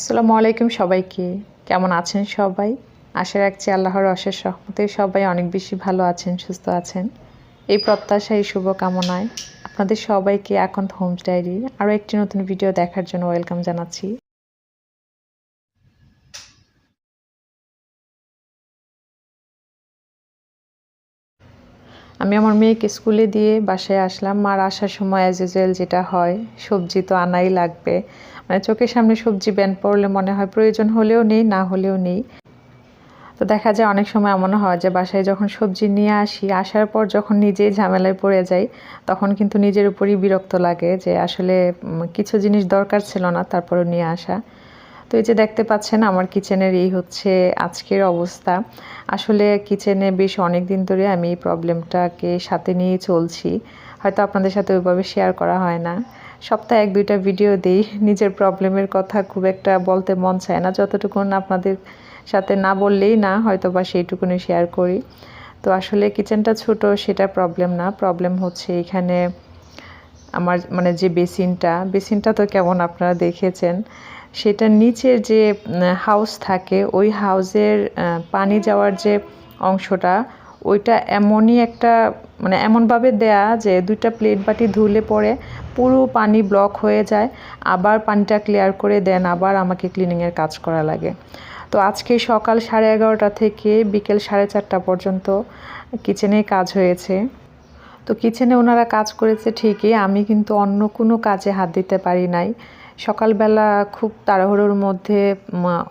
আসসালামু আলাইকুম সবাইকে। কেমন আছেন সবাই? আশা রাখছি আল্লাহর অশেষ রহমতে সবাই অনেক বেশি ভালো আছেন, সুস্থ আছেন। এই প্রত্যাশা, এই শুভকামনায় আপনাদের সবাইকে এখন হোমস ডায়েরি আরও একটি নতুন ভিডিও দেখার জন্য ওয়েলকাম জানাচ্ছি। আমি আমার মেয়েকে স্কুলে দিয়ে বাসায় আসলাম। মার আসার সময় অ্যাজ ইউজুয়াল যেটা হয়, সবজি তো আনাই লাগবে। মানে চোখের সামনে সবজি ব্যান পড়লে মনে হয় প্রয়োজন হলেও নেই, না হলেও নেই। তো দেখা যায় অনেক সময় এমনও হয় যে বাসায় যখন সবজি নিয়ে আসি, আসার পর যখন নিজেই ঝামেলায় পড়ে যাই, তখন কিন্তু নিজের উপরই বিরক্ত লাগে যে আসলে কিছু জিনিস দরকার ছিল না তারপরে নিয়ে আসা। তো এই যে দেখতে পাচ্ছেন আমার কিচেনের এই হচ্ছে আজকের অবস্থা। আসলে কিচেনে বেশ অনেক দিন ধরে আমি এই প্রবলেমটাকে সাথে নিয়ে চলছি। হয়তো আপনাদের সাথে ওইভাবে শেয়ার করা হয় না। সপ্তাহে এক, দুইটা ভিডিও দিই। নিজের প্রবলেমের কথা খুব একটা বলতে মন চায় না। যতটুকুন আপনাদের সাথে না বললেই না হয়তো বা সেইটুকুনি শেয়ার করি। তো আসলে কিচেনটা ছোট, সেটা প্রবলেম না। প্রবলেম হচ্ছে এখানে আমার মানে যে বেসিনটা বেসিনটা তো কেমন আপনারা দেখেছেন? সেটার নিচের যে হাউস থাকে, ওই হাউসের পানি যাওয়ার যে অংশটা, ওইটা এমনই একটা মানে এমনভাবে দেয়া যে দুইটা প্লেট বাটি ধুলে পরে পুরো পানি ব্লক হয়ে যায়, আবার পানিটা ক্লিয়ার করে দেন, আবার আমাকে ক্লিনিংয়ের কাজ করা লাগে। তো আজকে সকাল সাড়ে এগারোটা থেকে বিকেল সাড়ে চারটা পর্যন্ত কিচেনে কাজ হয়েছে। তো কিচেনে ওনারা কাজ করেছে ঠিকই, আমি কিন্তু অন্য কোনো কাজে হাত দিতে পারি নাই। সকালবেলা খুব তাড়াহুড়োর মধ্যে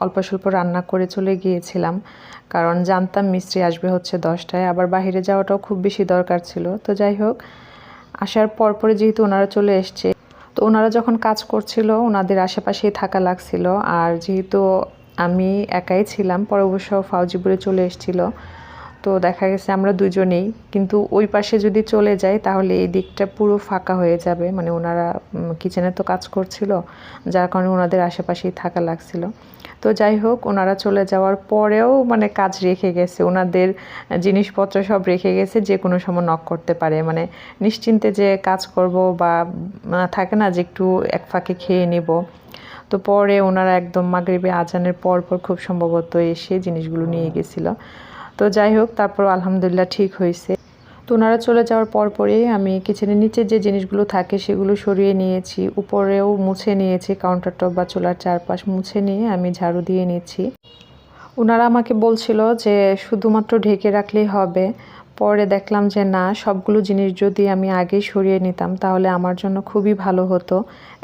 অল্প স্বল্প রান্না করে চলে গিয়েছিলাম। কারণ জানতাম মিস্ত্রি আসবে হচ্ছে দশটায়, আবার বাহিরে যাওয়াটাও খুব বেশি দরকার ছিল। তো যাই হোক, আসার পর পরে যেহেতু ওনারা চলে এসছে, তো ওনারা যখন কাজ করছিল, ওনাদের আশেপাশেই থাকা লাগছিল। আর যেহেতু আমি একাই ছিলাম, পরে অবশ্য ফাউজিপুরে চলে এসেছিল। তো দেখা গেছে আমরা দুজনেই। কিন্তু ওই পাশে যদি চলে যাই, তাহলে এই দিকটা পুরো ফাঁকা হয়ে যাবে। মানে ওনারা কিচেনে তো কাজ করছিল, যার কারণে ওনাদের আশেপাশেই থাকা লাগছিল। তো যাই হোক, ওনারা চলে যাওয়ার পরেও মানে কাজ রেখে গেছে। ওনাদের জিনিসপত্র সব রেখে গেছে, যে কোনো সময় নক করতে পারে। মানে নিশ্চিন্তে যে কাজ করব বা থাকে না যে একটু এক ফাঁকে খেয়ে নেব। তো পরে ওনারা একদম মাগরিবে আজানের পর পর খুব সম্ভবত এসে জিনিসগুলো নিয়ে গেছিল। তো যাই হোক, তারপর আলহামদুলিল্লাহ ঠিক হয়েছে। তো ওনারা চলে যাওয়ার পর পরেই আমি কিচেনের নিচে যে জিনিসগুলো থাকে সেগুলো সরিয়ে নিয়েছি। উপরেও মুছে নিয়েছি কাউন্টার টপ বা চুলার চারপাশ মুছে নিয়ে আমি ঝাড়ু দিয়ে নিয়েছি ওনারা আমাকে বলছিল যে শুধুমাত্র ঢেকে রাখলেই হবে পরে দেখলাম যে না, সবগুলো জিনিস যদি আমি আগেই সরিয়ে নিতাম তাহলে আমার জন্য খুবই ভালো হতো।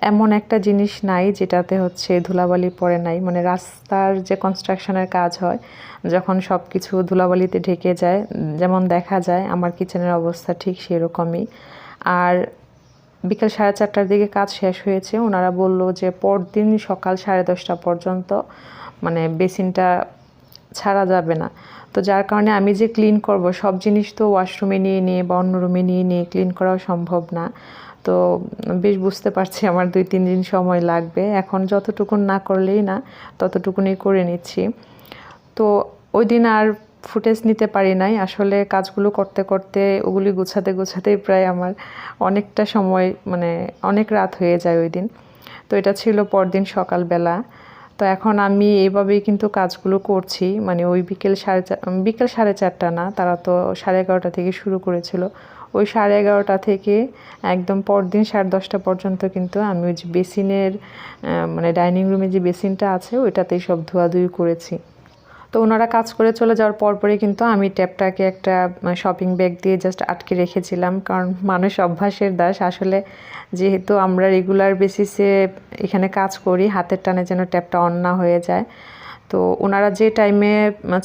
এমন একটা জিনিস নাই যেটাতে হচ্ছে ধুলাবালি পড়ে নাই। মানে রাস্তার যে কনস্ট্রাকশনের কাজ হয়, যখন সব কিছু ধুলাবালিতে ঢেকে যায়, যেমন দেখা যায় আমার কিচেনের অবস্থা ঠিক সেরকমই। আর বিকেল সাড়ে চারটার দিকে কাজ শেষ হয়েছে, ওনারা বলল যে পরদিন সকাল সাড়ে দশটা পর্যন্ত মানে বেসিনটা ছাড়া যাবে না। তো যার কারণে আমি যে ক্লিন করব, সব জিনিস তো ওয়াশরুমে নিয়ে নিয়ে বা অন্য রুমে নিয়ে নিয়ে ক্লিন করাও সম্ভব না। তো বেশ বুঝতে পারছি আমার দুই, তিন দিন সময় লাগবে। এখন যতটুকুন না করলেই না ততটুকুনি করে নিচ্ছি। তো ওই দিন আর ফুটেজ নিতে পারি নাই। আসলে কাজগুলো করতে করতে, ওগুলি গুছাতে, গুছাতেই প্রায় আমার অনেকটা সময় মানে অনেক রাত হয়ে যায় ওই দিন তো এটা ছিল পরদিন সকালবেলা। তো এখন আমি এইভাবেই কিন্তু কাজগুলো করছি। মানে ওই বিকেল সাড়ে বিকেল সাড়ে চারটা না, তারা তো সাড়ে এগারোটা থেকে শুরু করেছিল। ওই সাড়ে এগারোটা থেকে একদম পরদিন সাড়ে দশটা পর্যন্ত কিন্তু আমি ওই যে বেসিনের মানে ডাইনিং রুমে যে বেসিনটা আছে, ওইটাতেই সব ধোয়াধুয়ি করেছি। তো ওনারা কাজ করে চলে যাওয়ার পরপরই কিন্তু আমি ট্যাপটাকে একটা শপিং ব্যাগ দিয়ে জাস্ট আটকে রেখেছিলাম। কারণ মানুষ অভ্যাসের দাস। আসলে যেহেতু আমরা রেগুলার বেসিসে এখানে কাজ করি, হাতের টানে যেন ট্যাপটা অন না হয়ে যায়। তো ওনারা যে টাইমে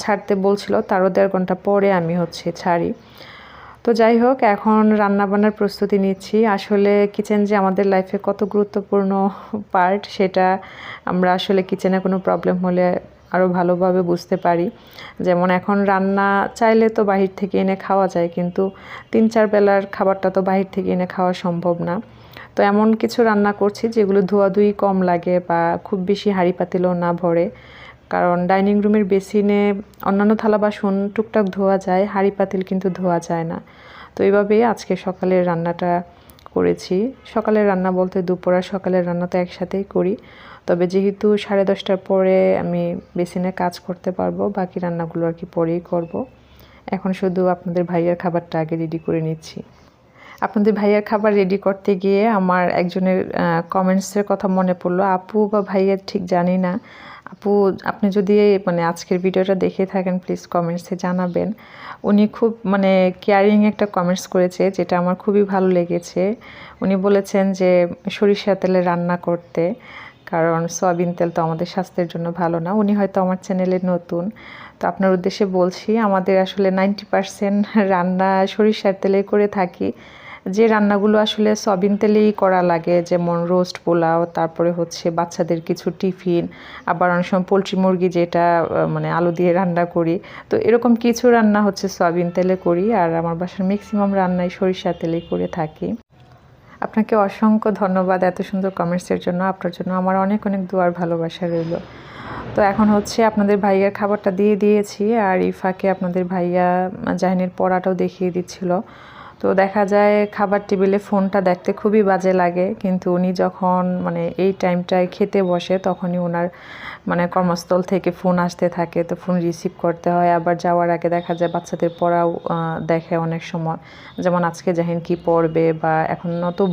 ছাড়তে বলছিল, তারও দেড় ঘণ্টা পরে আমি হচ্ছে ছাড়ি। তো যাই হোক, এখন রান্নাবান্নার প্রস্তুতি নিচ্ছি। আসলে কিচেন যে আমাদের লাইফে কত গুরুত্বপূর্ণ পার্ট সেটা আমরা আসলে কিচেনে কোনো প্রবলেম হলে আরও ভালোভাবে বুঝতে পারি। যেমন এখন রান্না চাইলে তো বাহির থেকে এনে খাওয়া যায়, কিন্তু তিন চার বেলার খাবারটা তো বাহির থেকে এনে খাওয়া সম্ভব না। তো এমন কিছু রান্না করছি যেগুলো ধোয়াধুয়ি কম লাগে বা খুব বেশি হাঁড়ি পাতিলও না ভরে। কারণ ডাইনিং রুমের বেসিনে অন্যান্য থালা বাসন টুকটাক ধোয়া যায়, হাঁড়ি পাতিল কিন্তু ধোয়া যায় না। তো এইভাবেই আজকে সকালের রান্নাটা করেছি। সকালের রান্না বলতে দুপুর আর সকালের রান্না তো একসাথেই করি। তবে যেহেতু সাড়ে দশটার পরে আমি বেসিনে কাজ করতে পারব, বাকি রান্নাগুলো আর কি পরেই করব। এখন শুধু আপনাদের ভাইয়ার খাবারটা আগে রেডি করে নিচ্ছি। আপনাদের ভাইয়ার খাবার রেডি করতে গিয়ে আমার একজনের কমেন্টসের কথা মনে পড়ল। আপু বা ভাইয়া ঠিক জানি না। আপু, আপনি যদি মানে আজকের ভিডিওটা দেখে থাকেন প্লিজ কমেন্টসে জানাবেন। উনি খুব মানে কেয়ারিং একটা কমেন্টস করেছে, যেটা আমার খুবই ভালো লেগেছে। উনি বলেছেন যে সরিষা তেলে রান্না করতে। কারণ সয়াবিন তেল তো আমাদের স্বাস্থ্যের জন্য ভালো না। উনি হয়তো আমার চ্যানেলে নতুন। তো আপনার উদ্দেশ্যে বলছি, আমাদের আসলে নাইনটি পারসেন্ট রান্না সরিষার তেলে করে থাকি। যে রান্নাগুলো আসলে সয়াবিন তেলেই করা লাগে, যেমন রোস্ট পোলাও, তারপরে হচ্ছে বাচ্চাদের কিছু টিফিন, আবার অনেক সময় পোলট্রি মুরগি যেটা মানে আলু দিয়ে রান্না করি। তো এরকম কিছু রান্না হচ্ছে সয়াবিন তেলে করি, আর আমার বাসার ম্যাক্সিমাম রান্নাই সরিষা তেলেই করে থাকি। আপনাকে অসংখ্য ধন্যবাদ এত সুন্দর কমেন্টসের জন্য। আপনার জন্য আমার অনেক অনেক দুয়ার ভালোবাসা রইল। তো এখন হচ্ছে আপনাদের ভাইয়ার খাবারটা দিয়ে দিয়েছি আর ইফাকে আপনাদের ভাইয়া জাহিনের পড়াটাও দেখিয়ে দিচ্ছিল। তো দেখা যায় খাবার টেবিলে ফোনটা দেখতে খুবই বাজে লাগে, কিন্তু উনি যখন মানে এই টাইমটায় খেতে বসে তখনই ওনার মানে কর্মস্থল থেকে ফোন আসতে থাকে, তো ফোন রিসিভ করতে হয়। আবার যাওয়ার আগে দেখা যায় বাচ্চাদের পড়াও দেখে অনেক সময়। যেমন আজকে জাহিন কি পড়বে বা এখন তো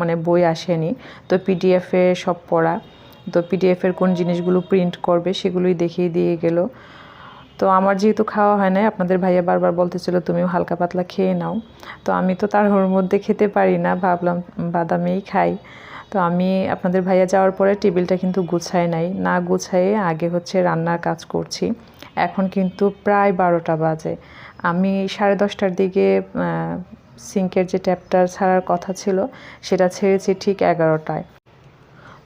মানে বই আসেনি, তো পিডিএফে সব পড়া। তো পিডিএফের কোন জিনিসগুলো প্রিন্ট করবে সেগুলোই দেখিয়ে দিয়ে গেলো। তো আমার যেহেতু খাওয়া হয় না আপনাদের ভাইয়া বারবার বলতেছিল তুমিও হালকা পাতলা খেয়ে নাও। তো আমি তো তার ওর মধ্যে খেতে পারি না, ভাবলাম বাদামেই খাই। তো আমি আপনাদের ভাইয়া যাওয়ার পরে টেবিলটা কিন্তু গুছাই নাই। না গুছাইয়ে আগে হচ্ছে রান্নার কাজ করছি। এখন কিন্তু প্রায় বারোটা বাজে। আমি সাড়ে দশটার দিকে সিঙ্কের যে ট্যাপটা ছাড়ার কথা ছিল, সেটা ছেড়েছি ঠিক এগারোটায়।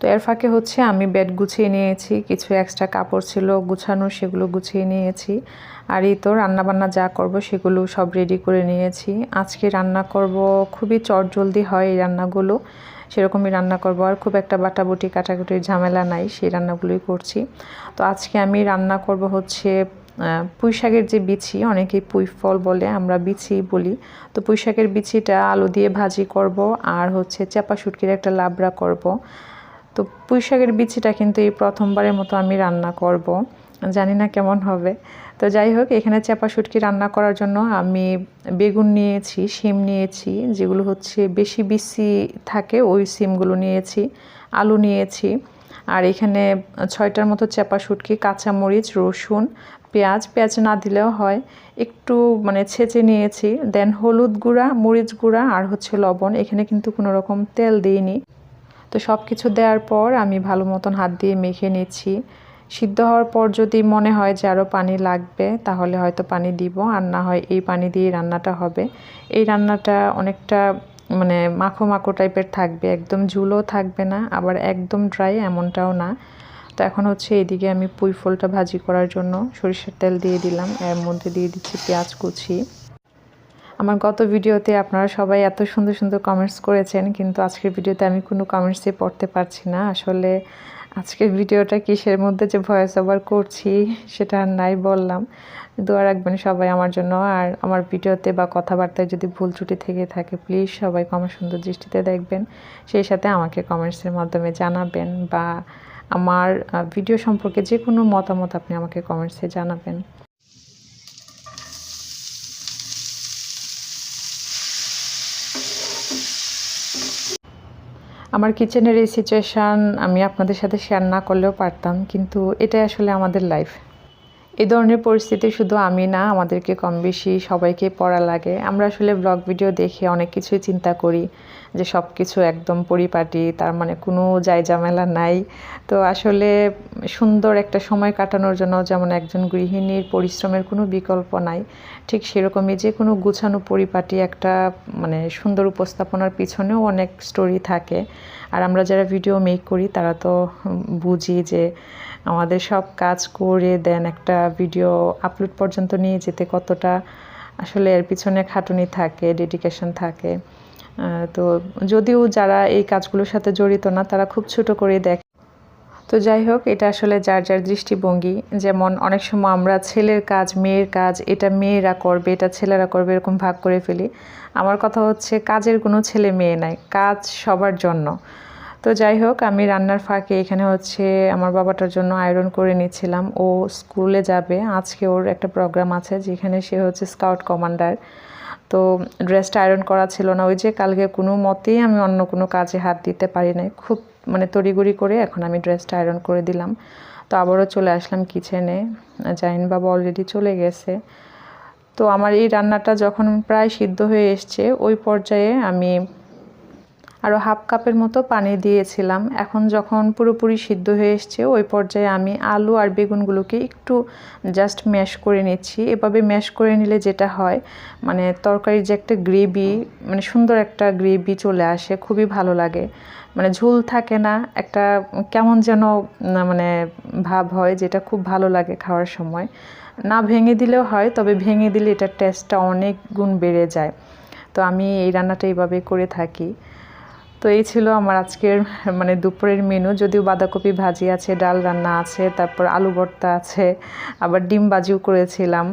তো এর ফাঁকে হচ্ছে আমি বেড গুছিয়ে নিয়েছি, কিছু এক্সট্রা কাপড় ছিল গুছানো সেগুলো গুছিয়ে নিয়েছি। আর এই তো রান্নাবান্না যা করব সেগুলো সব রেডি করে নিয়েছি। আজকে রান্না করব, খুবই চটজলদি হয় এই রান্নাগুলো। সেরকমই রান্না করব আর খুব একটা বাটাবুটি কাটাকুটির ঝামেলা নাই, সেই রান্নাগুলোই করছি। তো আজকে আমি রান্না করব হচ্ছে পুঁই শাকের যে বিচি, অনেকেই পুঁই ফল বলে আমরা বিচি বলি। তো পুঁই শাকের আলু দিয়ে ভাজি করব আর হচ্ছে চাপা শুটকির একটা লাবড়া করব। তো পুঁই শাকের বিচিটা কিন্তু এই প্রথমবারের মতো আমি রান্না করব। জানি না কেমন হবে। তো যাই হোক, এখানে চাপা শুটকি রান্না করার জন্য আমি বেগুন নিয়েছি, শিম নিয়েছি, যেগুলো হচ্ছে বেশি বিসি থাকে ওই সিমগুলো নিয়েছি, আলু নিয়েছি। আর এখানে ছয়টার মতো চাপা শুটকি, কাঁচামরিচ, রসুন, পেঁয়াজ। পেঁয়াজ না দিলেও হয়। একটু মানে ছেঁচে নিয়েছি। দেন হলুদ গুঁড়া, মরিচ গুঁড়া আর হচ্ছে লবণ। এখানে কিন্তু কোনো রকম তেল দিইনি। তো সব কিছু দেওয়ার পর আমি ভালো মতন হাত দিয়ে মেখে নিচ্ছি। সিদ্ধ হওয়ার পর যদি মনে হয় যে আরও পানি লাগবে, তাহলে হয়তো পানি দিব। আর না হয় এই পানি দিয়ে রান্নাটা হবে। এই রান্নাটা অনেকটা মানে মাখো মাখো টাইপের থাকবে, একদম ঝুলও থাকবে না, আবার একদম ড্রাই এমনটাও না। তো এখন হচ্ছে এদিকে আমি পুঁই ফলটা ভাজি করার জন্য সরিষার তেল দিয়ে দিলাম। এর মধ্যে দিয়ে দিচ্ছি পেঁয়াজ কুচি। আমার গত ভিডিওতে আপনারা সবাই এত সুন্দর সুন্দর কমেন্টস করেছেন, কিন্তু আজকের ভিডিওতে আমি কোনো কমেন্টসই পড়তে পারছি না। আসলে আজকের ভিডিওটা কিসের মধ্যে যে ভয়েস ওভার করছি, সেটা নাই বললাম। দোয়া রাখবেন সবাই আমার জন্য। আর আমার ভিডিওতে বা কথাবার্তায় যদি ভুল ত্রুটি থেকে থাকে প্লিজ সবাই কমেন্ট সুন্দর দৃষ্টিতে দেখবেন। সেই সাথে আমাকে কমেন্টসের মাধ্যমে জানাবেন বা আমার ভিডিও সম্পর্কে যে কোনো মতামত আপনি আমাকে কমেন্টসে জানাবেন। আমার কিচেনের এই সিচুয়েশান আমি আপনাদের সাথে শেয়ার না করলেও পারতাম, কিন্তু এটাই আসলে আমাদের লাইফ এই ধরনের পরিস্থিতি শুধু আমি না, আমাদেরকে কম বেশি সবাইকে পড়া লাগে। আমরা আসলে ব্লগ ভিডিও দেখে অনেক কিছুই চিন্তা করি, যে সব কিছু একদম পরিপাটি, তার মানে কোনো যাই ঝামেলা নাই। তো আসলে সুন্দর একটা সময় কাটানোর জন্য যেমন একজন গৃহিণীর পরিশ্রমের কোনো বিকল্প নাই, ঠিক সেরকমই যে কোনো গুছানো পরিপাটি একটা মানে সুন্দর উপস্থাপনার পিছনেও অনেক স্টোরি থাকে। আর আমরা যারা ভিডিও মেক করি, তারা তো বুঝি যে আমাদের সব কাজ করে দেন একটা ভিডিও আপলোড পর্যন্ত নিয়ে যেতে কতটা আসলে এর পিছনে খাটুনি থাকে ডেডিকেশন থাকে। তো যদিও যারা এই কাজগুলোর সাথে জড়িত না, তারা খুব ছোট করে দেখে। তো যাই হোক, এটা আসলে যার যার দৃষ্টিভঙ্গি। যেমন অনেক সময় আমরা ছেলের কাজ, মেয়ের কাজ, এটা মেয়েরা করবে, এটা ছেলেরা করবে, এরকম ভাগ করে ফেলি। আমার কথা হচ্ছে, কাজের কোনো ছেলে মেয়ে নাই, কাজ সবার জন্য। তো যাই হোক, আমি রান্নার ফাঁকে এখানে হচ্ছে আমার বাবাটার জন্য আয়রন করে নিচ্ছিলাম। ও স্কুলে যাবে। আজকে ওর একটা প্রোগ্রাম আছে যেখানে সে হচ্ছে স্কাউট কমান্ডার তো ড্রেসটা আয়রন করা ছিল না। ওই যে কালকে কোনো মতেই আমি অন্য কোনো কাজে হাত দিতে পারি নাই। খুব মানে তড়িগুড়ি করে এখন আমি ড্রেসটা আয়রন করে দিলাম। তো আবারও চলে আসলাম কিচেনে জাহিন বাবা অলরেডি চলে গেছে। তো আমার এই রান্নাটা যখন প্রায় সিদ্ধ হয়ে এসছে, ওই পর্যায়ে আমি আরও হাফ কাপের মতো পানি দিয়েছিলাম। এখন যখন পুরোপুরি সিদ্ধ হয়ে এসছে, ওই পর্যায়ে আমি আলু আর বেগুনগুলোকে একটু জাস্ট ম্যাশ করে নিচ্ছি। এভাবে ম্যাশ করে নিলে যেটা হয় মানে তরকারির যে একটা গ্রেভি মানে সুন্দর একটা গ্রেভি চলে আসে, খুবই ভালো লাগে। মানে ঝোল থাকে না, একটা কেমন যেন মানে ভাব হয় যেটা খুব ভালো লাগে খাওয়ার সময়। না ভেঙে দিলেও হয়, তবে ভেঙে দিলে এটার টেস্টটা অনেক গুণ বেড়ে যায়। তো আমি এই রান্নাটা এইভাবে করে থাকি। তো এই ছিল আমার আজকের মানে দুপুরের মেনু যদিও বাঁধাকপি ভাজি আছে, ডাল রান্না আছে, তারপর আলু ভর্তা আছে, আবার ডিম বাজিও করেছিলাম।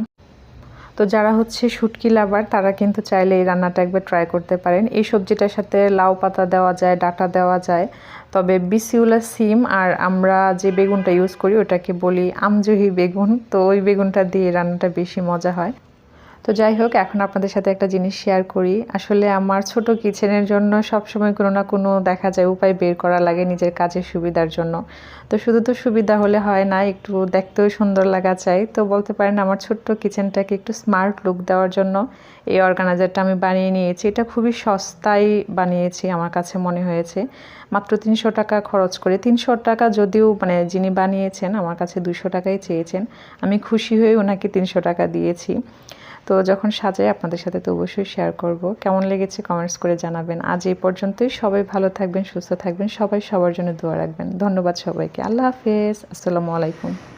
তো যারা হচ্ছে শুটকি লাভার, তারা কিন্তু চাইলে এই রান্নাটা একবার ট্রাই করতে পারেন। এই সবজিটার সাথে লাউ পাতা দেওয়া যায়, ডাটা দেওয়া যায়, তবে বিসিউলা সিম আর আমরা যে বেগুনটা ইউজ করি, ওটাকে বলি আমজহি বেগুন। তো ওই বেগুনটা দিয়ে রান্নাটা বেশি মজা হয়। তো যাই হোক, এখন আপনাদের সাথে একটা জিনিস শেয়ার করি। আসলে আমার ছোট কিচেনের জন্য সবসময় কোনো না কোনো দেখা যায় উপায় বের করা লাগে নিজের কাজের সুবিধার জন্য। তো শুধু তো সুবিধা হলে হয় না, একটু দেখতেও সুন্দর লাগা চাই। তো বলতে পারেন আমার ছোট্ট কিচেনটাকে একটু স্মার্ট লুক দেওয়ার জন্য এই অর্গানাইজারটা আমি বানিয়ে নিয়েছি। এটা খুবই সস্তায় বানিয়েছি আমার কাছে মনে হয়েছে। মাত্র তিনশো টাকা খরচ করে। তিনশো টাকা যদিও মানে যিনি বানিয়েছেন, আমার কাছে দুশো টাকাই চেয়েছেন। আমি খুশি হয়ে ওনাকে তিনশো টাকা দিয়েছি। তো যখন সাজাই আপনাদের সাথে তো অবশ্যই শেয়ার করব। কেমন লেগেছে কমেন্টস করে জানাবেন। আজ এই পর্যন্তই। সবাই ভালো থাকবেন, সুস্থ থাকবেন। সবাই সবার জন্য দোয়া রাখবেন। ধন্যবাদ সবাইকে। আল্লাহ হাফেজ। আসসালামু আলাইকুম।